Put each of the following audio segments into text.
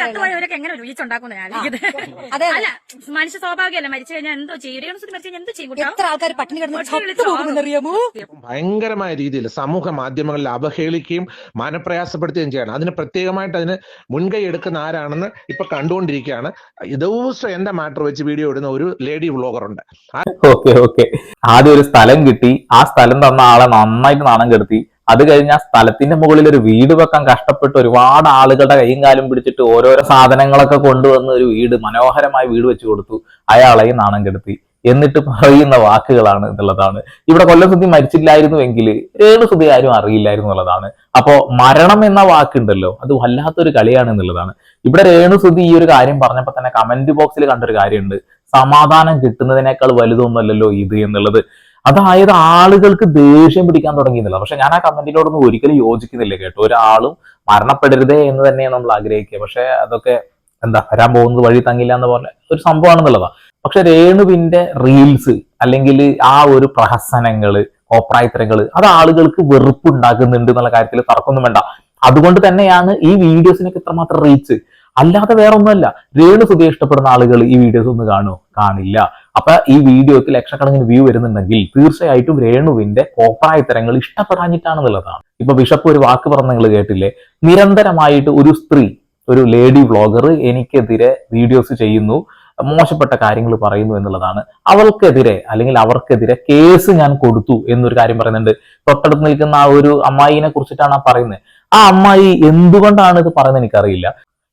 ചത്തുപോയവരൊക്കെ എങ്ങനെ ഞാൻ അല്ല മനുഷ്യ സ്വാഭാവികമല്ല? മരിച്ചു കഴിഞ്ഞാൽ എന്തോ ചെയ്യും? രേണുസുതി മരിച്ചു കഴിഞ്ഞാൽ എന്തോ ചെയ്യും എത്ര ആൾക്കാർ പട്ടിണി ഭയങ്കരമായ രീതിയിൽ സമൂഹ മാധ്യമങ്ങളിൽ അവഹേളിക്കുകയും മാനപ്രയാസപ്പെടുത്തുകയും ചെയ്യണം. അതിന് പ്രത്യേകമായിട്ട് അതിന് മുൻകൈ എടുക്കുന്ന ആരാണെന്ന് ഇപ്പൊ കണ്ടുകൊണ്ടിരിക്കുകയാണ്. ദിവസം എന്റെ മാറ്റർ വെച്ച് വീഡിയോ ഇടുന്ന ഒരു ലേഡി വ്ളോഗർ ഉണ്ട്. Okay okay. ആദ്യം ഒരു സ്ഥലം കിട്ടി. ആ സ്ഥലം തന്ന ആളെ നന്നായിട്ട് നാണം കെടുത്തി. അത് കഴിഞ്ഞ് ആ സ്ഥലത്തിന്റെ മുകളിൽ ഒരു വീട് വെക്കാൻ കഷ്ടപ്പെട്ട് ഒരുപാട് ആളുകളുടെ കൈയും കാലും പിടിച്ചിട്ട് ഓരോരോ സാധനങ്ങളൊക്കെ കൊണ്ടുവന്ന് ഒരു വീട് മനോഹരമായി വീട് വെച്ചു കൊടുത്തു. അയാളെയും നാണം കെടുത്തി. എന്നിട്ട് പറയുന്ന വാക്കുകളാണ് എന്നുള്ളതാണ് ഇവിടെ കൊല്ലസുദ്ധി മരിച്ചില്ലായിരുന്നുവെങ്കിൽ രേണുസുദ്ധി ആരും അറിയില്ലായിരുന്നു എന്നുള്ളതാണ്. അപ്പോ മരണം എന്ന വാക്കുണ്ടല്ലോ അത് വല്ലാത്തൊരു കളിയാണ് എന്നുള്ളതാണ്. ഇവിടെ രേണുസുദ്ധി ഈ ഒരു കാര്യം പറഞ്ഞപ്പോൾ തന്നെ കമന്റ് ബോക്സിൽ കണ്ടൊരു കാര്യമുണ്ട്. സമാധാനം കിട്ടുന്നതിനേക്കാൾ വലുതൊന്നുമല്ലല്ലോ ഇത് എന്നുള്ളത്. അതായത് ആളുകൾക്ക് ദേഷ്യം പിടിക്കാൻ തുടങ്ങിയെന്നില്ല പക്ഷെ ഞാൻ ആ കമന്റിനോടൊന്നും ഒരിക്കലും യോജിക്കുന്നില്ല കേട്ടോ. ഒരാളും മരണപ്പെടരുതേ എന്ന് തന്നെയാണ് നമ്മൾ ആഗ്രഹിക്കുക. പക്ഷെ അതൊക്കെ എന്താ വരാൻ പോകുന്നത് വഴി തങ്ങില്ല എന്ന് പോലെ ഒരു സംഭവമാണെന്നുള്ളതാ. പക്ഷെ രേണുവിന്റെ റീൽസ് അല്ലെങ്കിൽ ആ ഒരു പ്രഹസനങ്ങൾ കോപ്രായത്തരങ്ങൾ അത് ആളുകൾക്ക് വെറുപ്പ് ഉണ്ടാക്കുന്നുണ്ട് എന്നുള്ള കാര്യത്തിൽ തർക്കമൊന്നും വേണ്ട. അതുകൊണ്ട് തന്നെയാണ് ഈ വീഡിയോസിനൊക്കെ ഇത്രമാത്രം റീച്ച് അല്ലാതെ വേറെ ഒന്നുമല്ല രേണു സുധിയെ ഇഷ്ടപ്പെടുന്ന ആളുകൾ ഈ വീഡിയോസ് ഒന്ന് കാണുമോ കാണില്ല. അപ്പൊ ഈ വീഡിയോക്ക് ലക്ഷക്കണക്കിന് വ്യൂ വരുന്നുണ്ടെങ്കിൽ തീർച്ചയായിട്ടും രേണുവിന്റെ കോപ്രായത്തരങ്ങൾ ഇഷ്ടപ്പെടാഞ്ഞിട്ടാണെന്നുള്ളതാണ്. ഇപ്പൊ ബിഷപ്പ് ഒരു വാക്ക് പറഞ്ഞ നിങ്ങൾ കേട്ടില്ലേ? നിരന്തരമായിട്ട് ഒരു സ്ത്രീ ഒരു ലേഡി വ്ളോഗർ എനിക്കെതിരെ വീഡിയോസ് ചെയ്യുന്നു മോശപ്പെട്ട കാര്യങ്ങൾ പറയുന്നു എന്നുള്ളതാണ്. അവൾക്കെതിരെ അല്ലെങ്കിൽ അവർക്കെതിരെ കേസ് ഞാൻ കൊടുത്തു എന്നൊരു കാര്യം പറയുന്നുണ്ട്. തൊട്ടടുത്ത് നിൽക്കുന്ന ആ ഒരു അമ്മായിനെ കുറിച്ചിട്ടാണ് ആ പറയുന്നത്. ആ അമ്മായി എന്തുകൊണ്ടാണ് ഇത് പറയുന്നത് എനിക്കറിയില്ല.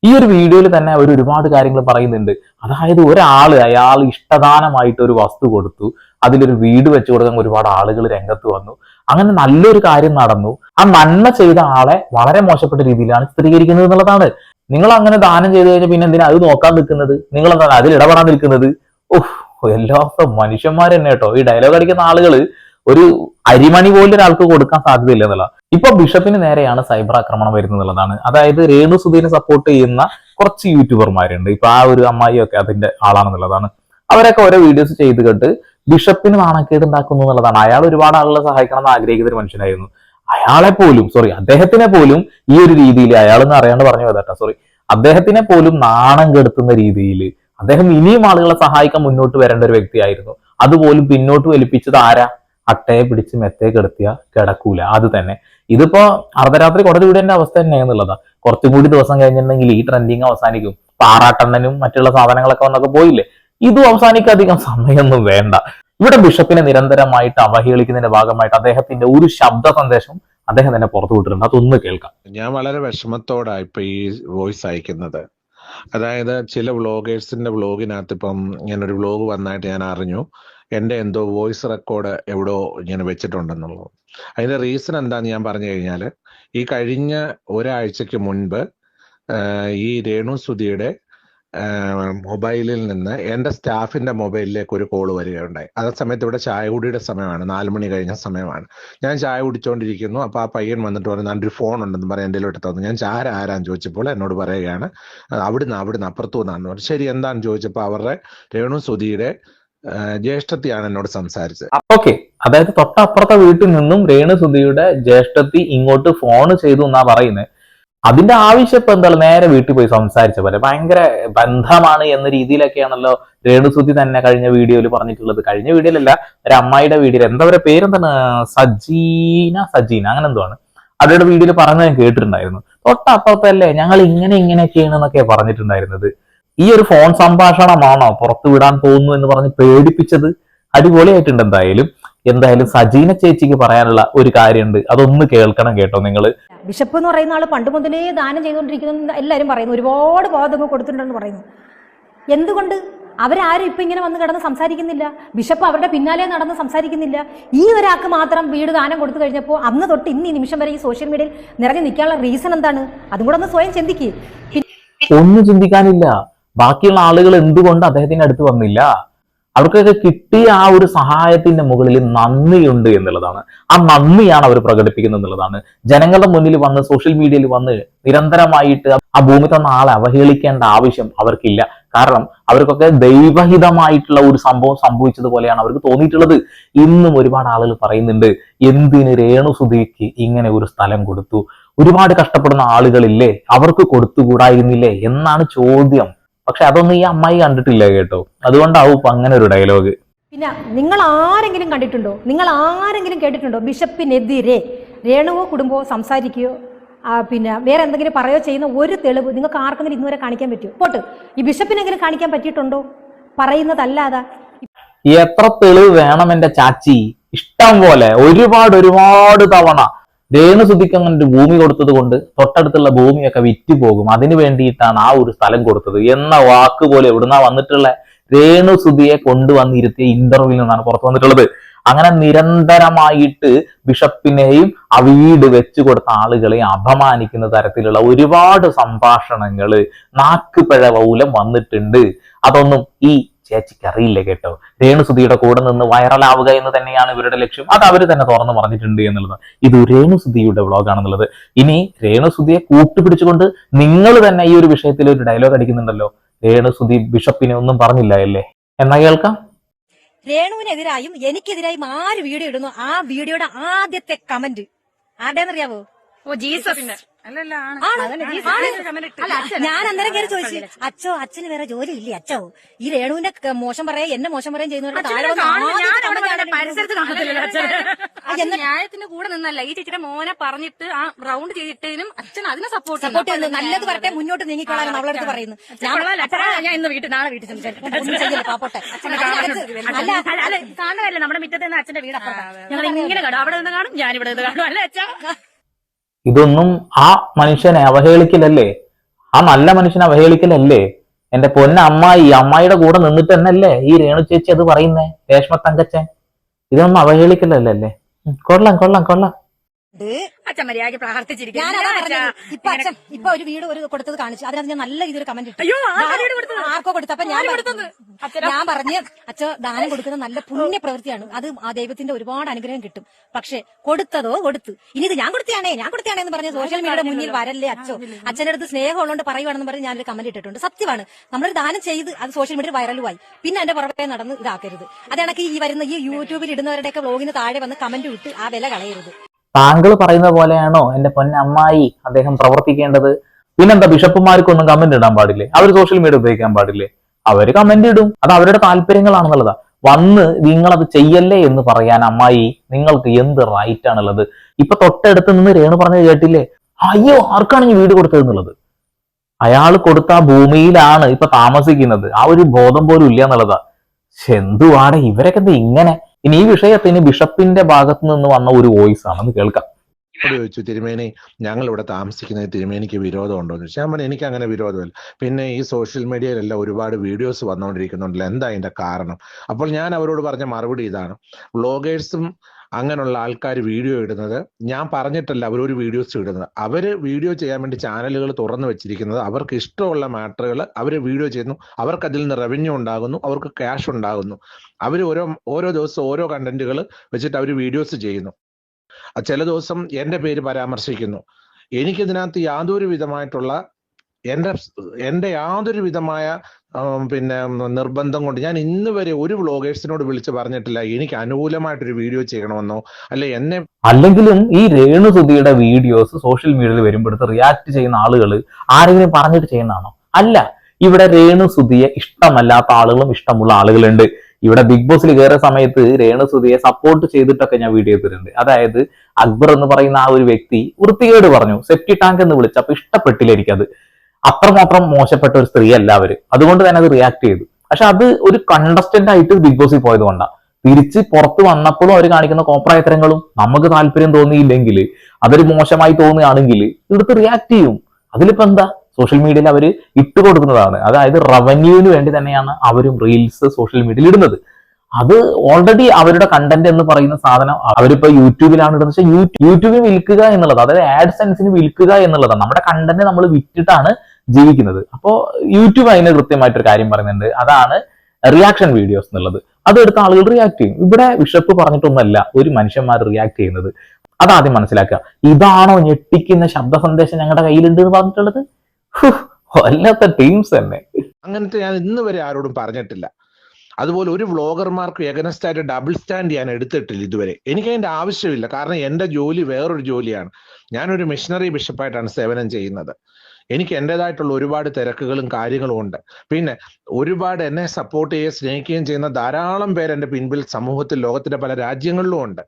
ഈ ഒരു വീഡിയോയിൽ തന്നെ അവർ ഒരുപാട് കാര്യങ്ങൾ പറയുന്നുണ്ട്. അതായത് ഒരാൾ അയാൾ ഇഷ്ടദാനമായിട്ട് ഒരു വസ്തു കൊടുത്തു. അതിലൊരു വീട് വെച്ചു കൊടുക്കാൻ ഒരുപാട് ആളുകൾ രംഗത്ത് വന്നു. അങ്ങനെ നല്ലൊരു കാര്യം നടന്നു. ആ നന്മ ചെയ്ത ആളെ വളരെ മോശപ്പെട്ട രീതിയിലാണ് ചിത്രീകരിക്കുന്നത് എന്നുള്ളതാണ്. നിങ്ങൾ അങ്ങനെ ദാനം ചെയ്തു കഴിഞ്ഞാൽ പിന്നെ എന്തിനാ? അത് നോക്കാൻ നിൽക്കുന്നത്. നിങ്ങൾ എന്താണ് അതിൽ ഇടപെടാൻ നിൽക്കുന്നത്? ഓഹ് എല്ലാത്ത മനുഷ്യന്മാർ തന്നെ കേട്ടോ. ഈ ഡയലോഗ് അടിക്കുന്ന ആളുകൾ ഒരു അരിമണി പോലും ഒരാൾക്ക് കൊടുക്കാൻ സാധ്യതയില്ല എന്നുള്ള ഇപ്പൊ ബിഷപ്പിന് നേരെയാണ് സൈബർ ആക്രമണം വരുന്നത് എന്നുള്ളതാണ് അതായത് രേണു സുധീനെ സപ്പോർട്ട് ചെയ്യുന്ന കുറച്ച് യൂട്യൂബർമാരുണ്ട്. ഇപ്പൊ ആ ഒരു അമ്മായിയൊക്കെ അതിന്റെ ആളാണെന്നുള്ളതാണ്. അവരൊക്കെ ഓരോ വീഡിയോസ് ചെയ്ത് കണ്ട് ബിഷപ്പിന് നാണക്കേട് ഉണ്ടാക്കുന്നു എന്നുള്ളതാണ്. അയാൾ ഒരുപാട് ആളുകളെ സഹായിക്കണം എന്ന് ആഗ്രഹിക്കുന്ന ഒരു മനുഷ്യനായിരുന്നു. അയാളെ പോലും സോറി അദ്ദേഹത്തിനെ പോലും ഈ ഒരു രീതിയിൽ അയാളെന്ന് അറിയാണ്ട് പറഞ്ഞു പോയതാട്ടോ സോറി അദ്ദേഹത്തിനെ പോലും നാണം കെടുത്തുന്ന രീതിയിൽ അദ്ദേഹം ഇനിയും ആളുകളെ സഹായിക്കാൻ മുന്നോട്ട് വരേണ്ട ഒരു വ്യക്തിയായിരുന്നു. അതുപോലും പിന്നോട്ട് വലിപ്പിച്ചത് ആരാ? അട്ടയെ പിടിച്ച് മെത്തയെ കെടുത്തിയ കിടക്കൂല. അത് തന്നെ. ഇതിപ്പോ അർദ്ധരാത്രി കൊടതി വീടേണ്ട അവസ്ഥ തന്നെയാണെന്നുള്ളതാ കുറച്ചും കൂടി ദിവസം കഴിഞ്ഞിട്ടുണ്ടെങ്കിൽ ഈ ട്രെൻഡിങ് അവസാനിക്കും. പാറാട്ടണ്ണനും മറ്റുള്ള സാധനങ്ങളൊക്കെ വന്നൊക്കെ പോയില്ലേ? ഇതും അവസാനിക്കാൻ അധികം സമയമൊന്നും വേണ്ട. ഇവിടെ ബിഷപ്പിനെ നിരന്തരമായിട്ട് അവഹേളിക്കുന്നതിന്റെ ഭാഗമായിട്ട് അദ്ദേഹത്തിന്റെ ഒരു ശബ്ദ സന്ദേശം അദ്ദേഹം തന്നെ പുറത്തു വിട്ടിട്ടുണ്ട്. അതൊന്ന് കേൾക്കാം. ഞാൻ വളരെ വിഷമത്തോടാ ഇപ്പൊ ഈ വോയിസ് അയക്കുന്നത്. അതായത് ചില വ്ളോഗേഴ്സിന്റെ വ്ളോഗിനകത്ത് ഇപ്പം ഇങ്ങനൊരു വ്ളോഗ് വന്നായിട്ട് ഞാൻ അറിഞ്ഞു. എന്റെ എന്തോ വോയിസ് റെക്കോർഡ് എവിടോ ഇങ്ങനെ വെച്ചിട്ടുണ്ടെന്നുള്ളത്. അതിന്റെ റീസൺ എന്താണെന്ന് ഞാൻ പറഞ്ഞു കഴിഞ്ഞാൽ ഈ കഴിഞ്ഞ ഒരാഴ്ചക്ക് മുൻപ് ഈ രേണു സുധിയുടെ മൊബൈലിൽ നിന്ന് എന്റെ സ്റ്റാഫിന്റെ മൊബൈലിലേക്ക് ഒരു കോൾ വരികയുണ്ടായി. അതേ സമയത്ത് ഇവിടെ ചായ കുടിയുടെ സമയമാണ് നാല് മണി കഴിഞ്ഞ സമയമാണ്. ഞാൻ ചായ കുടിച്ചുകൊണ്ടിരിക്കുന്നു അപ്പോൾ ആ പയ്യൻ വന്നിട്ട് പറഞ്ഞു നല്ലൊരു ഒരു ഫോൺ ഉണ്ടെന്ന് പറയാൻ എന്റെ അടുത്ത് തന്നു ഞാൻ ചാര ആരാന്ന് ചോദിച്ചപ്പോൾ എന്നോട് പറയുകയാണ് "അത് അവിടുന്ന് അവിടുന്ന് അപ്പുറത്തു നിന്നാന്ന് പറഞ്ഞു ശരി എന്താണെന്ന് ചോദിച്ചപ്പോൾ അവരുടെ രേണു സുധിയുടെ ജ്യേഷ്ഠത്തിയാണ് എന്നോട് സംസാരിച്ചത്. ഓക്കെ അതായത് തൊട്ടപ്പുറത്തെ വീട്ടിൽ നിന്നും രേണു സുധിയുടെ ജ്യേഷ്ഠത്തി ഇങ്ങോട്ട് ഫോൺ ചെയ്തു എന്നാ പറയുന്നത് അതിന്റെ ആവശ്യം ഇപ്പൊ എന്താണ് നേരെ വീട്ടിൽ പോയി സംസാരിച്ച പോലെ ഭയങ്കര ബന്ധമാണ് എന്ന രീതിയിലൊക്കെയാണല്ലോ രേണുസുതി തന്നെ കഴിഞ്ഞ വീഡിയോയിൽ പറഞ്ഞിട്ടുള്ളത്. കഴിഞ്ഞ വീഡിയോയിലല്ല ഒരു അമ്മായിയുടെ വീഡിയോയിൽ എന്താ പറയുക പേരെന്താണ്? സജീന സജീന അങ്ങനെ എന്തോ ആണ്. അവരുടെ വീഡിയോയിൽ പറഞ്ഞത് ഞാൻ കേട്ടിട്ടുണ്ടായിരുന്നു. തൊട്ടപ്പുറത്തല്ലേ ഞങ്ങൾ ഇങ്ങനെ ഇങ്ങനെയൊക്കെയാണ് എന്നൊക്കെ പറഞ്ഞിട്ടുണ്ടായിരുന്നത്. ഈ ഒരു ഫോൺ സംഭാഷണമാണോ പുറത്തു വിടാൻ പോകുന്നു എന്ന് പറഞ്ഞ് പേടിപ്പിച്ചത് അടിപൊളിയായിട്ടുണ്ട് എന്തായാലും. എന്തായാലും സജീന ചേച്ചിക്ക് പറയാനുള്ള ഒരു കാര്യമുണ്ട്. അതൊന്ന് കേൾക്കണം കേട്ടോ നിങ്ങൾ ബിഷപ്പ് എന്ന് പറയുന്ന ആൾ പണ്ട് മുതലേ ദാനം ചെയ്തുകൊണ്ടിരിക്കുന്നു എല്ലാരും പറയുന്നു. ഒരുപാട് ബോധങ്ങൾ കൊടുത്തിട്ടുണ്ടെന്ന് പറയുന്നു. എന്തുകൊണ്ട്? അവരാരും ഇപ്പൊ ഇങ്ങനെ വന്ന് കിടന്ന് സംസാരിക്കുന്നില്ല. ബിഷപ്പ് അവരുടെ പിന്നാലെ നടന്ന് സംസാരിക്കുന്നില്ല. ഈ ഒരാൾക്ക് മാത്രം വീട് ദാനം കൊടുത്തു കഴിഞ്ഞപ്പോൾ അന്ന് തൊട്ട് ഇന്ന് ഈ നിമിഷം വരെ ഈ സോഷ്യൽ മീഡിയയിൽ നിറഞ്ഞു നിൽക്കാനുള്ള റീസൺ എന്താണ്? അതും കൂടെ ഒന്ന് സ്വയം ചിന്തിക്കുക ഒന്നും ചിന്തിക്കാനില്ല. ബാക്കിയുള്ള ആളുകൾ എന്തുകൊണ്ട് അദ്ദേഹത്തിന്റെ അടുത്ത് വന്നില്ല? അവർക്കൊക്കെ കിട്ടിയ ആ ഒരു സഹായത്തിന്റെ മുകളിൽ നന്ദിയുണ്ട് എന്നുള്ളതാണ്. ആ നന്ദിയാണ് അവർ പ്രകടിപ്പിക്കുന്നത് എന്നുള്ളതാണ്. ജനങ്ങളുടെ മുന്നിൽ വന്ന് സോഷ്യൽ മീഡിയയിൽ വന്ന് നിരന്തരമായിട്ട് ആ ഭൂമി തന്ന ആളെ അവഹേളിക്കേണ്ട ആവശ്യം അവർക്കില്ല. കാരണം അവർക്കൊക്കെ ദൈവഹിതമായിട്ടുള്ള ഒരു സംഭവം സംഭവിച്ചതുപോലെയാണ് അവർക്ക് തോന്നിയിട്ടുള്ളത്. ഇന്നും ഒരുപാട് ആളുകൾ പറയുന്നുണ്ട് എന്തിന് രേണു സുധിക്ക് ഇങ്ങനെ ഒരു സ്ഥലം കൊടുത്തു? ഒരുപാട് കഷ്ടപ്പെടുന്ന ആളുകളില്ലേ? അവർക്ക് കൊടുത്തുകൂടായിരുന്നില്ലേ? എന്നാണ് ചോദ്യം. പക്ഷെ അതൊന്നും ഈ അമ്മായി കണ്ടിട്ടില്ല കേട്ടോ. അതുകൊണ്ടാവും ഇപ്പൊ അങ്ങനെ ഒരു ഡയലോഗ് പിന്നെ നിങ്ങൾ ആരെങ്കിലും കണ്ടിട്ടുണ്ടോ? നിങ്ങൾ ആരെങ്കിലും കേട്ടിട്ടുണ്ടോ? ബിഷപ്പിനെതിരെ രേണുവോ കുടുംബമോ സംസാരിക്കുകയോ പിന്നെ വേറെ എന്തെങ്കിലും പറയോ ചെയ്യുന്ന ഒരു തെളിവ് നിങ്ങൾക്ക് ആർക്കെങ്കിലും ഇന്നുവരെ കാണിക്കാൻ പറ്റുമോ? പോട്ട് ഈ ബിഷപ്പിനെങ്കിലും കാണിക്കാൻ പറ്റിയിട്ടുണ്ടോ? പറയുന്നതല്ലാതെ. എത്ര തെളിവ് വേണം എന്റെ ചാച്ചി? ഇഷ്ടം പോലെ ഒരുപാട് ഒരുപാട് തവണ രേണുസുതിക്ക് അങ്ങനെ ഒരു ഭൂമി കൊടുത്തത് കൊണ്ട് തൊട്ടടുത്തുള്ള ഭൂമിയൊക്കെ വിറ്റ് പോകും. അതിനു വേണ്ടിയിട്ടാണ് ആ ഒരു സ്ഥലം കൊടുത്തത്. എന്ന വാക്ക് പോലെ എവിടുന്നാ വന്നിട്ടുള്ള രേണു രേണുസുതിയെ കൊണ്ടുവന്നിരുത്തിയ ഇന്റർവ്യൂവിൽ നിന്നാണ് പുറത്തു വന്നിട്ടുള്ളത്. അങ്ങനെ നിരന്തരമായിട്ട് ബിഷപ്പിനെയും ആ വീട് വെച്ചു കൊടുത്ത ആളുകളെയും അപമാനിക്കുന്ന തരത്തിലുള്ള ഒരുപാട് സംഭാഷണങ്ങൾ നാക്ക് പിഴവൂലം വന്നിട്ടുണ്ട്. അതൊന്നും ഈ ചേച്ചിക്ക് അറിയില്ല കേട്ടോ? രേണുസുതിയുടെ കൂടെ നിന്ന് വൈറലാവുക എന്ന് തന്നെയാണ് ഇവരുടെ ലക്ഷ്യം. അത് അവർ തന്നെ തുറന്നു പറഞ്ഞിട്ടുണ്ട് എന്നുള്ളത്. ഇത് രേണുസുതിയുടെ വ്ളോഗാണെന്നുള്ളത് ഇനി രേണുസുതിയെ കൂട്ടുപിടിച്ചുകൊണ്ട് നിങ്ങൾ തന്നെ ഈ ഒരു വിഷയത്തിൽ ഒരു ഡയലോഗ് അടിക്കുന്നുണ്ടല്ലോ. രേണുസുതി ബിഷപ്പിനെ ഒന്നും പറഞ്ഞില്ല അല്ലേ? എന്നാ കേൾക്കാം. രേണുവിനെതിരായും എനിക്കെതിരായും ആര് വീഡിയോ ഇടുന്നു? ആ വീഡിയോയുടെ ആദ്യത്തെ കമന്റ് ആരുടെന്നറിയാവോ ഓ ജീസസ്. ആണ്. അല്ല, ഞാൻ അന്നേരം കയറി ചോദിച്ചു അച്ഛോ അച്ഛന് വേറെ ജോലി ഇല്ലേ അച്ഛോ ഈ രേണുവിന്റെ മോശം പറയാ എന്നെ മോശം പറയാൻ ചെയ്യുന്നവരുടെ ന്യായത്തിന്റെ കൂടെ നിന്നല്ല. ഈ ചേച്ചിയുടെ മോനെ പറഞ്ഞിട്ട് ആ റൗണ്ട് ചെയ്തിട്ടതിനും അച്ഛൻ അതിനെ സപ്പോർട്ട് സപ്പോർട്ട് ചെയ്യുന്നു. നല്ലത് വരട്ടെ മുന്നോട്ട് നീങ്ങിക്കോളാൻ അവളടുത്ത് പറയുന്നു. ഞാൻ ഇന്ന് വീട്ടിൽ നാളെ വീട്ടിൽ പാപ്പോട്ടെ അല്ല നമ്മുടെ മുറ്റത്ത് നിന്ന് അച്ഛന്റെ വീട് ഞങ്ങൾ ഇങ്ങനെ കാണും. അവിടെ നിന്ന് കാണും ഞാനിവിടെ ഇവിടെ നിന്ന് കാണും. അല്ലേ അച്ഛാ? ഇതൊന്നും ആ മനുഷ്യനെ അവഹേളിക്കലല്ലേ? ആ നല്ല മനുഷ്യനെ അവഹേളിക്കലല്ലേ? എന്റെ പൊന്ന അമ്മായി ഈ അമ്മായിയുടെ കൂടെ നിന്നിട്ട് തന്നെയല്ലേ ഈ രേണു ചേച്ചി അത് പറയുന്നേ രേഷ്മ തങ്കച്ചൻ? ഇതൊന്നും അവഹേളിക്കലല്ലേ? അല്ലേ കൊള്ളാം കൊള്ളാം കൊള്ളാം. അച്ഛൻ മര്യാദയ്ക്ക് പ്രാർത്ഥിച്ചിരിക്കും. ഇപ്പൊ അച്ഛൻ ഇപ്പൊ ഒരു വീട് ഒരു കൊടുത്തത് കാണിച്ചു. അതിനകത്ത് ഞാൻ നല്ല രീതിയിൽ കമന്റ് ഇട്ടു. ആർക്കോ കൊടുത്തു അപ്പൊ ഞാൻ കൊടുത്തത്? ഞാൻ പറഞ്ഞ് അച്ഛ ദാനം കൊടുക്കുന്ന നല്ല പുണ്യ പ്രവൃത്തിയാണ്. അത് ആ ദൈവത്തിന്റെ ഒരുപാട് അനുഗ്രഹം കിട്ടും. പക്ഷെ കൊടുത്തതോ കൊടുത്തു. ഇനി ഇത് ഞാൻ കൊടുത്തിയാണേ ഞാൻ കൊടുത്തിയാണേ എന്ന് പറഞ്ഞ സോഷ്യൽ മീഡിയയുടെ മുന്നിൽ വരല്ലേ അച്ഛോ? അച്ഛന്റെ അടുത്ത് സ്നേഹം ഉള്ളതുകൊണ്ട് പറയുവാണെന്ന് പറഞ്ഞ് ഞാനൊരു കമന്റ് ഇട്ടിട്ടുണ്ട്. സത്യമാണ്. നമ്മളൊരു ദാനം ചെയ്ത് അത് സോഷ്യൽ മീഡിയയിൽ വൈറലുമായി പിന്നെ അതിന്റെ പുറകെ നടന്ന് ഇതാക്കരുത്. അതാണെങ്കിൽ ഈ വരുന്ന ഈ യൂട്യൂബിൽ ഇടുന്നവരുടെയൊക്കെ വ്ലോഗിന് താഴെ വന്ന് കമന്റ് വിട്ട് ആ വില കളയരുത്. താങ്കൾ പറയുന്ന പോലെയാണോ എന്റെ പൊന്നമ്മായി അദ്ദേഹം പ്രവർത്തിക്കേണ്ടത്? പിന്നെന്താ ബിഷപ്പുമാർക്കൊന്നും കമന്റ് ഇടാൻ പാടില്ലേ? അവർ സോഷ്യൽ മീഡിയ ഉപയോഗിക്കാൻ പാടില്ലേ? അവർ കമന്റ് ഇടും. അത് അവരുടെ താല്പര്യങ്ങളാണെന്നുള്ളതാ. വന്ന് നിങ്ങളത് ചെയ്യല്ലേ എന്ന് പറയാൻ അമ്മായി നിങ്ങൾക്ക് എന്ത് റൈറ്റ് ആണുള്ളത്? ഇപ്പൊ തൊട്ടടുത്ത് നിന്ന് രേണു പറഞ്ഞത് കേട്ടില്ലേ? അയ്യോ ആർക്കാണ് ഈ വീട് കൊടുത്തത് എന്നുള്ളത്? അയാൾ കൊടുത്ത ആ ഭൂമിയിലാണ് ഇപ്പൊ താമസിക്കുന്നത്. ആ ഒരു ബോധം പോലും ഇല്ല എന്നുള്ളതാ. എന്തുവാടെ ഇവരൊക്കെ ഇങ്ങനെ? ഇനി ഈ വിഷയത്തിന് ബിഷപ്പിന്റെ ഭാഗത്ത് നിന്ന് വന്ന ഒരു വോയിസ് ആണെന്ന് കേൾക്കാം. എന്നോട് ചോദിച്ചു തിരുമേനി. ഞങ്ങൾ ഇവിടെ താമസിക്കുന്നത് തിരുമേനിക്ക് വിരോധമുണ്ടോ എന്ന് ചോദിച്ചാൽ എനിക്ക് അങ്ങനെ വിരോധമില്ല. പിന്നെ ഈ സോഷ്യൽ മീഡിയയിലെല്ലാം ഒരുപാട് വീഡിയോസ് വന്നുകൊണ്ടിരിക്കുന്നുണ്ടല്ലോ. എന്താ അതിന്റെ കാരണം? അപ്പോൾ ഞാൻ അവരോട് പറഞ്ഞ മറുപടി ഇതാണ്. വ്ളോഗേഴ്സും അങ്ങനെയുള്ള ആൾക്കാർ വീഡിയോ ഇടുന്നത് ഞാൻ പറഞ്ഞിട്ടല്ല അവരൊരു വീഡിയോസ് ഇടുന്നത്. അവർ വീഡിയോ ചെയ്യാൻ വേണ്ടി ചാനലുകൾ തുറന്നു വെച്ചിരിക്കുന്നത് അവർക്ക് ഇഷ്ടമുള്ള മാറ്ററുകൾ അവർ വീഡിയോ ചെയ്യുന്നു. അവർക്ക് അതിൽ നിന്ന് റവന്യൂ ഉണ്ടാകുന്നു അവർക്ക് ക്യാഷ് ഉണ്ടാകുന്നു. അവർ ഓരോ ഓരോ ദിവസം ഓരോ കണ്ടന്റുകൾ വെച്ചിട്ട് അവർ വീഡിയോസ് ചെയ്യുന്നു. ചില ദിവസം എന്റെ പേര് പരാമർശിക്കുന്നു. എനിക്കിതിനകത്ത് യാതൊരു വിധമായിട്ടുള്ള എന്റെ എന്റെ യാതൊരു വിധമായ പിന്നെ നിർബന്ധം കൊണ്ട് ഞാൻ ഇന്ന് വരെ ഒരു വ്ളോഗേഴ്സിനോട് വിളിച്ച് പറഞ്ഞിട്ടില്ല. എനിക്ക് അനുകൂലമായിട്ടൊരു വീഡിയോ ചെയ്യണമെന്നോ അല്ലെ എന്നെ അല്ലെങ്കിലും ഈ രേണുസുതിയുടെ വീഡിയോസ് സോഷ്യൽ മീഡിയയിൽ വരുമ്പോഴത്തെ റിയാക്ട് ചെയ്യുന്ന ആളുകൾ ആരെങ്കിലും പറഞ്ഞിട്ട് ചെയ്യുന്നതാണോ? അല്ല. ഇവിടെ രേണുസുതിയെ ഇഷ്ടമല്ലാത്ത ആളുകളും ഇഷ്ടമുള്ള ആളുകളുണ്ട്. ഇവിടെ ബിഗ് ബോസിൽ കയറിയ സമയത്ത് രേണുസുതിയെ സപ്പോർട്ട് ചെയ്തിട്ടൊക്കെ ഞാൻ വീഡിയോ ചെയ്തിട്ടുണ്ട് അതായത് അക്ബർ എന്ന് പറയുന്ന ആ ഒരു വ്യക്തി വൃത്തികേട് പറഞ്ഞു. സെപ്റ്റി ടാങ്ക് എന്ന് വിളിച്ചപ്പോ ഇഷ്ടപ്പെട്ടില്ല എനിക്കത് അത്രമാത്രം മോശപ്പെട്ട ഒരു സ്ത്രീ അല്ല അവർ. അതുകൊണ്ട് തന്നെ അത് റിയാക്ട് ചെയ്തു. പക്ഷെ അത് ഒരു കണ്ടസ്റ്റന്റ് ആയിട്ട് ബിഗ് ബോസിൽ പോയത് കൊണ്ടാണ് തിരിച്ച് പുറത്ത് വന്നപ്പോഴും അവർ കാണിക്കുന്ന കോപ്രായത്തരങ്ങളും നമുക്ക് താല്പര്യം തോന്നിയില്ലെങ്കിൽ അതൊരു മോശമായി തോന്നുകയാണെങ്കിൽ ഇവിടുത്തെ റിയാക്ട് ചെയ്യും. അതിലിപ്പോ എന്താ? സോഷ്യൽ മീഡിയയിൽ അവർ ഇട്ട് കൊടുക്കുന്നതാണ്. അതായത് റവന്യൂവിന് വേണ്ടി തന്നെയാണ് അവരും റീൽസ് സോഷ്യൽ മീഡിയയിൽ ഇടുന്നത്. അത് ഓൾറെഡി അവരുടെ കണ്ടന്റ് എന്ന് പറയുന്ന സാധനം അവരിപ്പോ യൂട്യൂബിലാണ് ഇടുന്നത്. പക്ഷേ യൂട്യൂബിൽ വിൽക്കുക എന്നുള്ളത് അതായത് ആഡ് സെൻസിന് വിൽക്കുക എന്നുള്ളതാണ് നമ്മുടെ കണ്ടന്റ് നമ്മൾ വിറ്റിട്ടാണ് ജീവിക്കുന്നത്. അപ്പോൾ യൂട്യൂബ് അതിന് കൃത്യമായിട്ടൊരു കാര്യം പറയുന്നുണ്ട്. അതാണ് റിയാക്ഷൻ വീഡിയോസ് എന്നുള്ളത്. അതെടുത്ത ആളുകൾ റിയാക്ട് ചെയ്യും. ഇവിടെ ബിഷപ്പ് പറഞ്ഞിട്ടൊന്നല്ല ഒരു മനുഷ്യന്മാർ റിയാക്ട് ചെയ്യുന്നത്. അതാദ്യം മനസ്സിലാക്കുക ഇതാണോ ഞെട്ടിക്കുന്ന ശബ്ദ സന്ദേശം ഞങ്ങളുടെ കയ്യിലുണ്ട് എന്ന് പറഞ്ഞിട്ടുള്ളത്? വല്ലാത്ത ടീംസ് തന്നെ. അങ്ങനത്തെ ഞാൻ ഇന്ന് വരെ ആരോടും പറഞ്ഞിട്ടില്ല. അതുപോലെ ഒരു വ്ളോഗർമാർക്ക് എഗനസ്റ്റായിട്ട് ഡബിൾ സ്റ്റാൻഡ് ഞാൻ എടുത്തിട്ടില്ല ഇതുവരെ. എനിക്ക് അതിന്റെ ആവശ്യമില്ല. കാരണം എന്റെ ജോലി വേറൊരു ജോലിയാണ്. ഞാനൊരു മിഷണറി ബിഷപ്പായിട്ടാണ് സേവനം ചെയ്യുന്നത്. എനിക്ക് എന്റെതായിട്ടുള്ള ഒരുപാട് തിരക്കുകളും കാര്യങ്ങളും ഉണ്ട്. പിന്നെ ഒരുപാട് എന്നെ സപ്പോർട്ട് ചെയ്യുകയും സ്നേഹിക്കുകയും ചെയ്യുന്ന ധാരാളം പേര് എന്റെ പിൻപിൽ സമൂഹത്തിൽ ലോകത്തിന്റെ പല രാജ്യങ്ങളിലും ഉണ്ട്.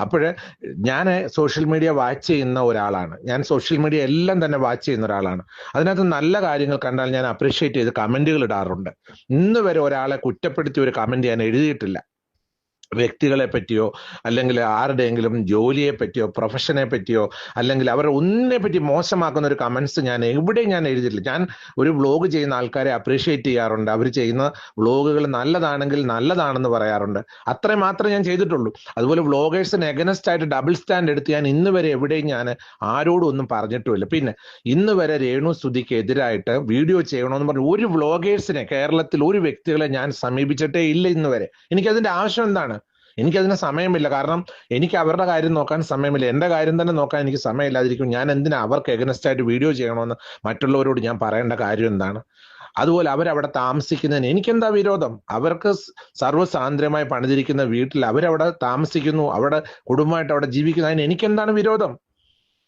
അപ്പോഴ് ഞാൻ സോഷ്യൽ മീഡിയ വാച്ച് ചെയ്യുന്ന ഒരാളാണ്. ഞാൻ സോഷ്യൽ മീഡിയ എല്ലാം തന്നെ വാച്ച് ചെയ്യുന്ന ഒരാളാണ്. അതിനകത്ത് നല്ല കാര്യങ്ങൾ കണ്ടാൽ ഞാൻ അപ്രീഷിയേറ്റ് ചെയ്ത് കമന്റുകൾ ഇടാറുണ്ട്. ഇന്ന് വരെ ഒരാളെ കുറ്റപ്പെടുത്തി ഒരു കമന്റ് ഞാൻ എഴുതിയിട്ടില്ല. വ്യക്തികളെ പറ്റിയോ അല്ലെങ്കിൽ ആരുടെയെങ്കിലും ജോലിയെ പറ്റിയോ പ്രൊഫഷനെ പറ്റിയോ അല്ലെങ്കിൽ അവരെ ഒന്നിനെ പറ്റി മോശമാക്കുന്ന ഒരു കമൻസ് ഞാൻ എവിടെയും ഞാൻ എഴുതിയിട്ടില്ല. ഞാൻ ഒരു വ്ളോഗ് ചെയ്യുന്ന ആൾക്കാരെ അപ്രീഷിയേറ്റ് ചെയ്യാറുണ്ട്. അവർ ചെയ്യുന്ന വ്ളോഗുകൾ നല്ലതാണെങ്കിൽ നല്ലതാണെന്ന് പറയാറുണ്ട്. അത്രേ മാത്രമേ ഞാൻ ചെയ്തിട്ടുള്ളൂ. അതുപോലെ വ്ളോഗേഴ്സിന് എഗനസ്റ്റ് ആയിട്ട് ഡബിൾ സ്റ്റാൻഡ് എടുത്ത് ഞാൻ ഇന്ന് വരെ എവിടെയും ഞാൻ ആരോടും ഒന്നും പറഞ്ഞിട്ടുമില്ല. പിന്നെ ഇന്ന് വരെ രേണു സ്തുതിക്ക് എതിരായിട്ട് വീഡിയോ ചെയ്യണമെന്ന് പറഞ്ഞ് ഒരു വ്ളോഗേഴ്സിനെ കേരളത്തിൽ ഒരു വ്യക്തികളെ ഞാൻ സമീപിച്ചിട്ടേ ഇല്ല ഇന്ന് വരെ. എനിക്കതിന്റെ ആവശ്യം എന്താണ്? എനിക്കതിന് സമയമില്ല. കാരണം എനിക്ക് അവരുടെ കാര്യം നോക്കാൻ സമയമില്ല. എന്റെ കാര്യം തന്നെ നോക്കാൻ എനിക്ക് സമയമില്ലാതിരിക്കും. ഞാൻ എന്തിനാ അവർക്ക് എഗനസ്റ്റ് ആയിട്ട് വീഡിയോ ചെയ്യണമെന്ന് മറ്റുള്ളവരോട് ഞാൻ പറയേണ്ട കാര്യം എന്താണ്? അതുപോലെ അവരവിടെ താമസിക്കുന്നതിന് എനിക്കെന്താ വിരോധം? അവർക്ക് സർവസാന്ദ്രമായി പണിതിരിക്കുന്ന വീട്ടിൽ അവരവിടെ താമസിക്കുന്നു. അവിടെ കുടുംബമായിട്ട് അവിടെ ജീവിക്കുന്നതിന് എനിക്കെന്താണ് വിരോധം?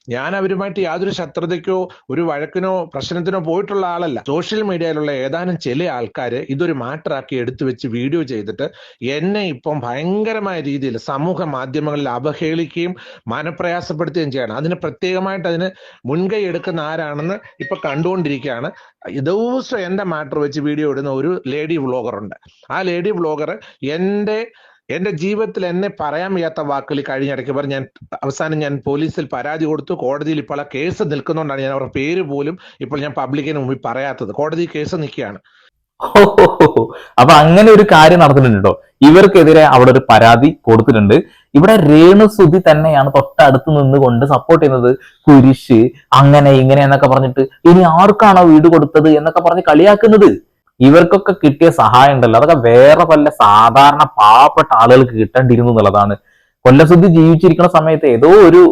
ഞാൻ അവരുമായിട്ട് യാതൊരു ശത്രുതയ്ക്കോ ഒരു വഴക്കിനോ പ്രശ്നത്തിനോ പോയിട്ടുള്ള ആളല്ല. സോഷ്യൽ മീഡിയയിലുള്ള ഏതാനും ചില ആൾക്കാര് ഇതൊരു മാറ്ററാക്കി എടുത്തു വെച്ച് വീഡിയോ ചെയ്തിട്ട് എന്നെ ഇപ്പം ഭയങ്കരമായ രീതിയിൽ സമൂഹ മാധ്യമങ്ങളിൽ അവഹേളിക്കുകയും മനപ്രയാസപ്പെടുത്തുകയും ചെയ്യണം. അതിന് പ്രത്യേകമായിട്ട് അതിന് മുൻകൈ എടുക്കുന്ന ആരാണെന്ന് ഇപ്പൊ കണ്ടുകൊണ്ടിരിക്കുകയാണ്. ദിവസം എന്റെ മാറ്റർ വെച്ച് വീഡിയോ ഇടുന്ന ഒരു ലേഡി വ്ളോഗർ ഉണ്ട് ആ ലേഡി വ്ളോഗർ എന്റെ എന്റെ ജീവിതത്തിൽ എന്നെ പറയാൻ വയ്യാത്ത വാക്കുകൾ കഴിഞ്ഞിടയ്ക്ക് പറഞ്ഞു ഞാൻ അവസാനം ഞാൻ പോലീസിൽ പരാതി കൊടുത്തു. കോടതിയിൽ ഇപ്പോൾ ആ കേസ് നിൽക്കുന്നതുകൊണ്ടാണ് ഞാൻ അവരുടെ പേര് പോലും ഇപ്പോൾ ഞാൻ പബ്ലിക്കിന് മുമ്പിൽ പറയാത്തത്. കോടതി കേസ് നിൽക്കുകയാണ്. അപ്പൊ അങ്ങനെ ഒരു കാര്യം നടന്നിട്ടുണ്ടോ ഇവർക്കെതിരെ അവിടെ ഒരു പരാതി കൊടുത്തിട്ടുണ്ട്. ഇവിടെ രേണുസുതി തന്നെയാണ് തൊട്ടടുത്ത് നിന്നുകൊണ്ട് സപ്പോർട്ട് ചെയ്യുന്നത്. കുരിശ് അങ്ങനെ ഇങ്ങനെ എന്നൊക്കെ പറഞ്ഞിട്ട് ഇനി ആർക്കാണോ വീട് കൊടുത്തത് എന്നൊക്കെ പറഞ്ഞ് കളിയാക്കുന്നത്? ഇവർക്കൊക്കെ കിട്ടിയ സഹായം ഉണ്ടല്ലോ അതൊക്കെ വേറെ വല്ല സാധാരണ പാവപ്പെട്ട ആളുകൾക്ക് കിട്ടേണ്ടിയിരുന്നു എന്നുള്ളതാണ്. കൊല്ലസുദ്ധി ജീവിച്ചിരിക്കുന്ന സമയത്ത് ഏതോ ഒരു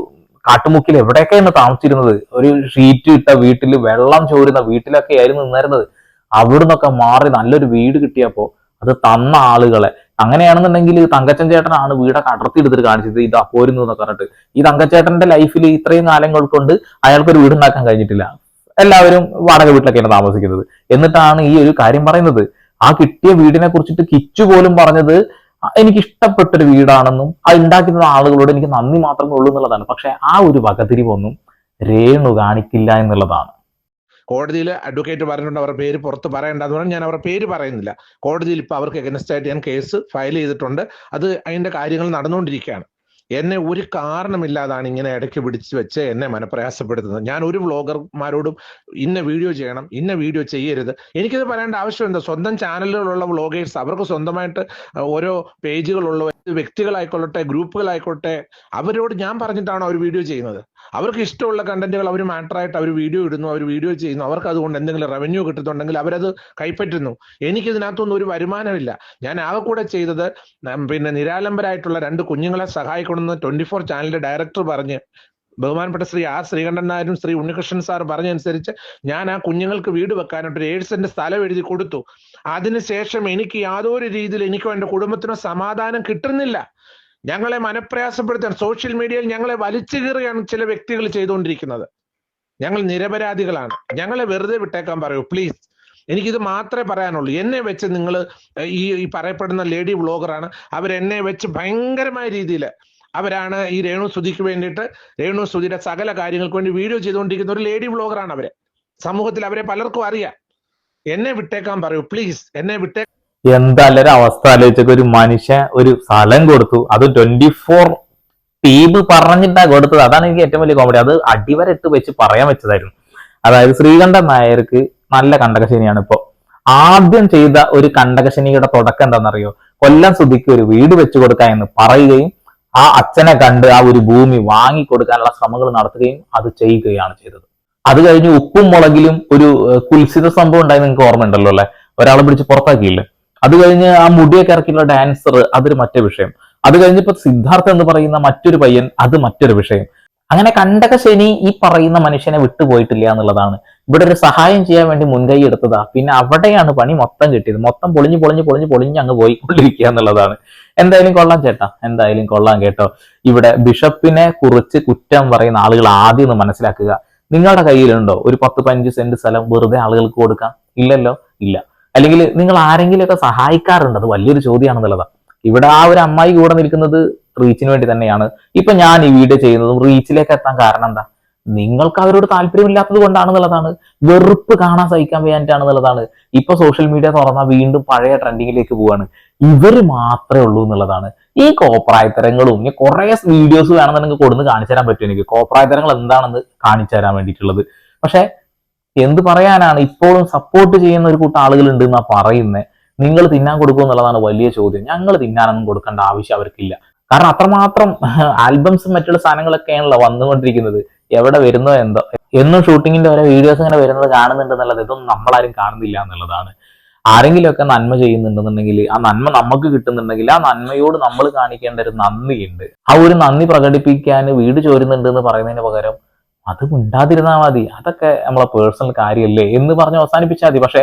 കാട്ടുമുക്കിൽ എവിടെയൊക്കെയാണ് താമസിച്ചിരുന്നത്? ഒരു ഷീറ്റ് ഇട്ട വീട്ടിൽ വെള്ളം ചോരുന്ന വീട്ടിലൊക്കെ ആയിരുന്നു നിന്നിരുന്നത്. അവിടുന്നൊക്കെ മാറി നല്ലൊരു വീട് കിട്ടിയപ്പോ അത് തന്ന ആളുകളെ. അങ്ങനെയാണെന്നുണ്ടെങ്കിൽ തങ്കച്ചൻ ചേട്ടനാണ് വീടൊക്കെ അടർത്തി എടുത്തിട്ട് കാണിച്ചത്. ഇതാ പോരുന്നു എന്നൊക്കെ പറഞ്ഞിട്ട്. ഈ തങ്കച്ചേട്ടന്റെ ലൈഫിൽ ഇത്രയും കാലങ്ങൾ കൊണ്ട് അയാൾക്ക് ഒരു വീടുണ്ടാക്കാൻ കഴിഞ്ഞിട്ടില്ല. എല്ലാവരും വാടക വീട്ടിലൊക്കെയാണ് താമസിക്കുന്നത്. എന്നിട്ടാണ് ഈ ഒരു കാര്യം പറയുന്നത്. ആ കിട്ടിയ വീടിനെ കുറിച്ചിട്ട് കിച്ചു പോലും പറഞ്ഞത് എനിക്ക് ഇഷ്ടപ്പെട്ടൊരു വീടാണെന്നും അത് ഉണ്ടാക്കുന്ന ആളുകളോട് എനിക്ക് നന്ദി മാത്രമേ ഉള്ളൂ എന്നുള്ളതാണ്. പക്ഷെ ആ ഒരു വകതിരിവൊന്നും രേണു കാണിക്കില്ല എന്നുള്ളതാണ്. കോടതിയിൽ അഡ്വക്കേറ്റ് പറഞ്ഞിട്ടുണ്ട് അവരുടെ പേര് പുറത്ത് പറയേണ്ടത് പറഞ്ഞാൽ ഞാൻ അവരുടെ പേര് പറയുന്നില്ല. കോടതിയിൽ ഇപ്പൊ അവർക്ക് എഗനസ്റ്റ് ആയിട്ട് ഞാൻ കേസ് ഫയൽ ചെയ്തിട്ടുണ്ട്. അത് അതിന്റെ കാര്യങ്ങൾ നടന്നുകൊണ്ടിരിക്കുകയാണ്. എന്നെ ഒരു കാരണമില്ലാതാണ് ഇങ്ങനെ ഇടയ്ക്ക് പിടിച്ചു വെച്ച് എന്നെ മനപ്രയാസപ്പെടുത്തുന്നത്. ഞാൻ ഒരു വ്ളോഗർമാരോടും ഇന്ന വീഡിയോ ചെയ്യണം ഇന്ന വീഡിയോ ചെയ്യരുത്. എനിക്കിത് പറയേണ്ട ആവശ്യം എന്താ സ്വന്തം ചാനലുകളുള്ള വ്ളോഗേഴ്സ് അവർക്ക് സ്വന്തമായിട്ട് ഓരോ പേജുകളുള്ള വ്യക്തികളായിക്കൊള്ളട്ടെ ഗ്രൂപ്പുകളായിക്കോട്ടെ അവരോട് ഞാൻ പറഞ്ഞിട്ടാണ് അവർ വീഡിയോ ചെയ്യുന്നത്? അവർക്ക് ഇഷ്ടമുള്ള കണ്ടന്റുകൾ അവർ മാറ്ററായിട്ട് അവർ വീഡിയോ ഇടുന്നു അവർ വീഡിയോ ചെയ്യുന്നു. അവർക്ക് അതുകൊണ്ട് എന്തെങ്കിലും റവന്യൂ കിട്ടുന്നുണ്ടെങ്കിൽ അവരത് കൈപ്പറ്റുന്നു. എനിക്കിതിനകത്തൊന്നും ഒരു വരുമാനമില്ല. ഞാൻ ആകെ കൂടെ ചെയ്തത് പിന്നെ നിരാലംബരായിട്ടുള്ള രണ്ട് കുഞ്ഞുങ്ങളെ സഹായിക്കണമെന്ന് ട്വന്റി ഫോർ ചാനലിന്റെ ഡയറക്ടർ പറഞ്ഞ് ബഹുമാനപ്പെട്ട ശ്രീ ആർ ശ്രീകണ്ഠൻ നായരും ശ്രീ ഉണ്ണികൃഷ്ണൻ സാർ പറഞ്ഞനുസരിച്ച് ഞാൻ ആ കുഞ്ഞുങ്ങൾക്ക് വീട് വെക്കാനായിട്ട് ഒരു ഏഴ് സെന്റ് സ്ഥലം എഴുതി കൊടുത്തു. അതിനുശേഷം എനിക്ക് യാതൊരു രീതിയിൽ എനിക്കോ എന്റെ കുടുംബത്തിനോ സമാധാനം കിട്ടുന്നില്ല. ഞങ്ങളെ മനപ്രയാസപ്പെടുത്താൻ സോഷ്യൽ മീഡിയയിൽ ഞങ്ങളെ വലിച്ചു കീറുകയാണ് ചില വ്യക്തികൾ ചെയ്തുകൊണ്ടിരിക്കുന്നത്. ഞങ്ങൾ നിരപരാധികളാണ്. ഞങ്ങളെ വെറുതെ വിട്ടേക്കാൻ പറയൂ. പ്ലീസ് എനിക്കിത് മാത്രമേ പറയാനുള്ളൂ. എന്നെ വെച്ച് നിങ്ങൾ ഈ ഈ പറയപ്പെടുന്ന ലേഡി വ്ളോഗറാണ്. അവരെന്നെ വെച്ച് ഭയങ്കരമായ രീതിയിൽ അവരാണ് ഈ രേണു സ്തുതിക്ക് വേണ്ടിയിട്ട് രേണു സ്തുതിയുടെ സകല കാര്യങ്ങൾക്ക് വേണ്ടി വീഡിയോ ചെയ്തുകൊണ്ടിരിക്കുന്ന ഒരു ലേഡി വ്ളോഗറാണ് അവരെ. സമൂഹത്തിൽ അവരെ പലർക്കും അറിയാം. എന്നെ വിട്ടേക്കാൻ പറയൂ. പ്ലീസ് എന്നെ വിട്ടേ എന്തായാലും അവസ്ഥ ആലോചിച്ചൊക്കെ ഒരു മനുഷ്യൻ ഒരു സ്ഥലം കൊടുത്തു. അത് ട്വന്റി ഫോർ ടീം പറഞ്ഞിട്ടാ കൊടുത്തത്. അതാണ് എനിക്ക് ഏറ്റവും വലിയ കോമഡി അത് അടിവരട്ട് വെച്ച് പറയാൻ വെച്ചതായിരുന്നു. അതായത് ശ്രീകണ്ഠൻ നായർക്ക് നല്ല കണ്ടകശനിയാണ് ഇപ്പോ. ആദ്യം ചെയ്ത ഒരു കണ്ടകശനിയുടെ തുടക്കം എന്താണെന്നറിയോ? കൊല്ലം സുധിക്ക് ഒരു വീട് വെച്ചു കൊടുക്കുക എന്ന് പറയുകയും ആ അച്ഛനെ കണ്ട് ആ ഒരു ഭൂമി വാങ്ങി കൊടുക്കാനുള്ള ശ്രമങ്ങൾ നടത്തുകയും അത് ചെയ്യുകയാണ് ചെയ്തത്. അത് കഴിഞ്ഞ് ഉപ്പും മുളകിലും ഒരു കുൽസിത സംഭവം ഉണ്ടായി നിങ്ങൾക്ക് ഓർമ്മയുണ്ടല്ലോ അല്ലെ? ഒരാളെ പിടിച്ച് പുറത്താക്കിയില്ലേ? അത് കഴിഞ്ഞ് ആ മുടിയൊക്കെ ഇറക്കിയുള്ള ഡാൻസർ അതൊരു മറ്റേ വിഷയം. അത് കഴിഞ്ഞിപ്പോ സിദ്ധാർത്ഥ എന്ന് പറയുന്ന മറ്റൊരു പയ്യൻ അത് മറ്റൊരു വിഷയം. അങ്ങനെ കണ്ടക ശനി ഈ പറയുന്ന മനുഷ്യനെ വിട്ടുപോയിട്ടില്ല എന്നുള്ളതാണ്. ഇവിടെ ഒരു സഹായം ചെയ്യാൻ വേണ്ടി മുൻകൈ എടുത്തതാ. പിന്നെ അവിടെയാണ് പണി മൊത്തം കിട്ടിയത്. മൊത്തം പൊളിഞ്ഞ് പൊളിഞ്ഞ് പൊളിഞ്ഞ് പൊളിഞ്ഞ് അങ്ങ് പോയിക്കൊണ്ടിരിക്കുക എന്നുള്ളതാണ്. എന്തായാലും കൊള്ളാം ചേട്ടാ. എന്തായാലും കൊള്ളാം കേട്ടോ. ഇവിടെ ബിഷപ്പിനെ കുറിച്ച് കുറ്റം പറയുന്ന ആളുകൾ ആദ്യം ഒന്ന് മനസ്സിലാക്കുക. നിങ്ങളുടെ കയ്യിലുണ്ടോ? ഒരു പത്ത് പതിനഞ്ച് സെന്റ് സ്ഥലം വെറുതെ ആളുകൾക്ക് കൊടുക്കാം? ഇല്ലല്ലോ? ഇല്ല. അല്ലെങ്കിൽ നിങ്ങൾ ആരെങ്കിലുമൊക്കെ സഹായിക്കാറുണ്ട്? അത് വലിയൊരു ചോദ്യമാണെന്നുള്ളതാണ്. ഇവിടെ ആ ഒരു അമ്മായി കൂടെ നിൽക്കുന്നത് റീച്ചിന് വേണ്ടി തന്നെയാണ്. ഇപ്പൊ ഞാൻ ഈ വീഡിയോ ചെയ്യുന്നതും റീച്ചിലേക്ക് എത്താൻ കാരണം എന്താ? നിങ്ങൾക്ക് അവരോട് താല്പര്യമില്ലാത്തത് കൊണ്ടാണെന്നുള്ളതാണ്. വെറുപ്പ് കാണാൻ സഹിക്കാൻ വേണ്ടിയിട്ടാണെന്നുള്ളതാണ് ഇപ്പൊ സോഷ്യൽ മീഡിയ തുറന്നാൽ വീണ്ടും പഴയ ട്രെൻഡിങ്ങിലേക്ക് പോവാണ്. ഇവർ മാത്രമേ ഉള്ളൂ എന്നുള്ളതാണ്. ഈ കോപ്രായത്തരങ്ങളും ഇനി കുറെ വീഡിയോസ് വേണമെന്നുണ്ടെങ്കിൽ കൊടുന്ന് കാണിച്ചു തരാൻ പറ്റും എനിക്ക്. കോപ്രായത്തരങ്ങൾ എന്താണെന്ന് കാണിച്ചു തരാൻ വേണ്ടിയിട്ടുള്ളത്. പക്ഷെ എന്ത് പറയാനാണ് ഇപ്പോഴും സപ്പോർട്ട് ചെയ്യുന്ന ഒരു കൂട്ടം ആളുകൾ ഉണ്ട് എന്നാ പറയുന്നത് നിങ്ങൾ തിന്നാൻ കൊടുക്കും എന്നുള്ളതാണ് വലിയ ചോദ്യം. ഞങ്ങൾ തിന്നാനൊന്നും കൊടുക്കേണ്ട ആവശ്യം അവർക്കില്ല. കാരണം അത്രമാത്രം ആൽബംസും മറ്റുള്ള സാധനങ്ങളൊക്കെയാണല്ലോ വന്നുകൊണ്ടിരിക്കുന്നത്. എവിടെ വരുന്നോ എന്തോ. എന്നും ഷൂട്ടിങ്ങിന്റെ ഓരോ വീഡിയോസ് ഇങ്ങനെ വരുന്നത് കാണുന്നുണ്ട് എന്നുള്ളത് ഇതൊന്നും നമ്മളാരും കാണുന്നില്ല എന്നുള്ളതാണ്. ആരെങ്കിലുമൊക്കെ നന്മ ചെയ്യുന്നുണ്ടെന്നുണ്ടെങ്കിൽ ആ നന്മ നമുക്ക് കിട്ടുന്നുണ്ടെങ്കിൽ ആ നന്മയോട് നമ്മൾ കാണിക്കേണ്ട ഒരു നന്ദിയുണ്ട്. ആ ഒരു നന്ദി പ്രകടിപ്പിക്കാൻ വീട് ചോരുന്നുണ്ട് എന്ന് പറയുന്നതിന് പകരം അത് ഉണ്ടാതിരുന്നാൽ മതി. അതൊക്കെ നമ്മളെ പേഴ്സണൽ കാര്യമല്ലേ എന്ന് പറഞ്ഞ് അവസാനിപ്പിച്ചാൽ മതി. പക്ഷേ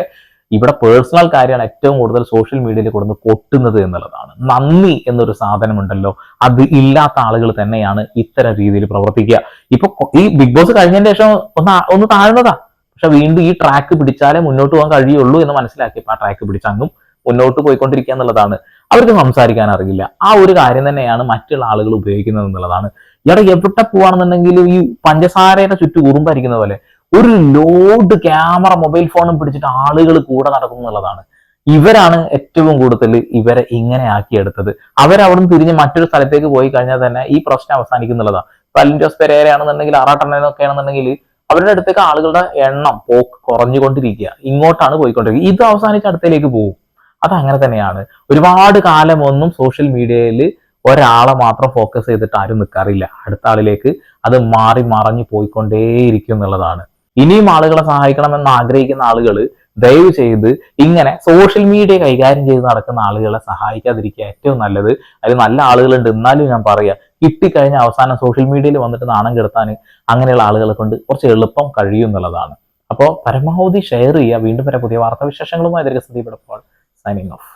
ഇവിടെ പേഴ്സണൽ കാര്യമാണ് ഏറ്റവും കൂടുതൽ സോഷ്യൽ മീഡിയയിൽ കൊടുന്ന് കൊട്ടുന്നത് എന്നുള്ളതാണ്. നന്ദി എന്നൊരു സാധനമുണ്ടല്ലോ. അത് ഇല്ലാത്ത ആളുകൾ തന്നെയാണ് ഇത്തരം രീതിയിൽ പ്രവർത്തിക്കുക. ഇപ്പൊ ഈ ബിഗ് ബോസ് കഴിഞ്ഞതിന് ശേഷം ഒന്ന് ഒന്ന് താഴ്ന്നതാ. പക്ഷെ വീണ്ടും ഈ ട്രാക്ക് പിടിച്ചാലേ മുന്നോട്ട് പോകാൻ കഴിയുള്ളൂ എന്ന് മനസ്സിലാക്കി ആ ട്രാക്ക് പിടിച്ചങ്ങും മുന്നോട്ട് പോയിക്കൊണ്ടിരിക്കുക എന്നുള്ളതാണ്. അവർക്ക് സംസാരിക്കാൻ അറിയില്ല. ആ ഒരു കാര്യം തന്നെയാണ് മറ്റുള്ള ആളുകൾ ഉപയോഗിക്കുന്നത് എന്നുള്ളതാണ്. ഇവിടെ എവിടെ പോവാണെന്നുണ്ടെങ്കിലും ഈ പഞ്ചസാരയുടെ ചുറ്റും ഉറുമ്പായിരിക്കുന്ന പോലെ ഒരു ലോഡ് ക്യാമറ മൊബൈൽ ഫോണും പിടിച്ചിട്ട് ആളുകൾ കൂടെ നടക്കും എന്നുള്ളതാണ്. ഇവരാണ് ഏറ്റവും കൂടുതൽ ഇവരെ ഇങ്ങനെ ആക്കിയെടുത്തത്. അവരവിടുന്ന് തിരിഞ്ഞ് മറ്റൊരു സ്ഥലത്തേക്ക് പോയി കഴിഞ്ഞാൽ തന്നെ ഈ പ്രശ്നം അവസാനിക്കുന്നുള്ളതാണ് ഇപ്പൊ അലിൻജോസ് പെരേരയാണെന്നുണ്ടെങ്കിൽ ആറാട്ടെണ്ണനൊക്കെ ആണെന്നുണ്ടെങ്കിൽ അവരുടെ അടുത്തേക്ക് ആളുകളുടെ എണ്ണം പോക്ക് കുറഞ്ഞുകൊണ്ടിരിക്കുക. ഇങ്ങോട്ടാണ് പോയിക്കൊണ്ടിരിക്കുക. ഇത് അവസാനിച്ച് അടുത്തേക്ക് പോകും. അത് അങ്ങനെ തന്നെയാണ്. ഒരുപാട് കാലം ഒന്നും സോഷ്യൽ മീഡിയയിൽ ഒരാളെ മാത്രം ഫോക്കസ് ചെയ്തിട്ട് ആരും നിൽക്കാറില്ല അടുത്ത ആളിലേക്ക് അത് മാറി മറഞ്ഞു പോയിക്കൊണ്ടേയിരിക്കും എന്നുള്ളതാണ്. ഇനിയും ആളുകളെ സഹായിക്കണമെന്ന് ആഗ്രഹിക്കുന്ന ആളുകൾ ദയവ് ചെയ്ത് ഇങ്ങനെ സോഷ്യൽ മീഡിയ കൈകാര്യം ചെയ്ത് നടക്കുന്ന ആളുകളെ സഹായിക്കാതിരിക്കുക ഏറ്റവും നല്ലത്. അതിൽ നല്ല ആളുകളുണ്ട്. എന്നാലും ഞാൻ പറയാം കിട്ടിക്കഴിഞ്ഞ അവസാനം സോഷ്യൽ മീഡിയയിൽ വന്നിട്ട് നാണം കെടുത്താൻ അങ്ങനെയുള്ള ആളുകളെ കൊണ്ട് കുറച്ച് എളുപ്പം കഴിയും എന്നുള്ളതാണ്. അപ്പോൾ പരമാവധി ഷെയർ ചെയ്യുക. വീണ്ടും വരെ പുതിയ വാർത്താവിശേഷങ്ങളുമായി. Sandeep signing off.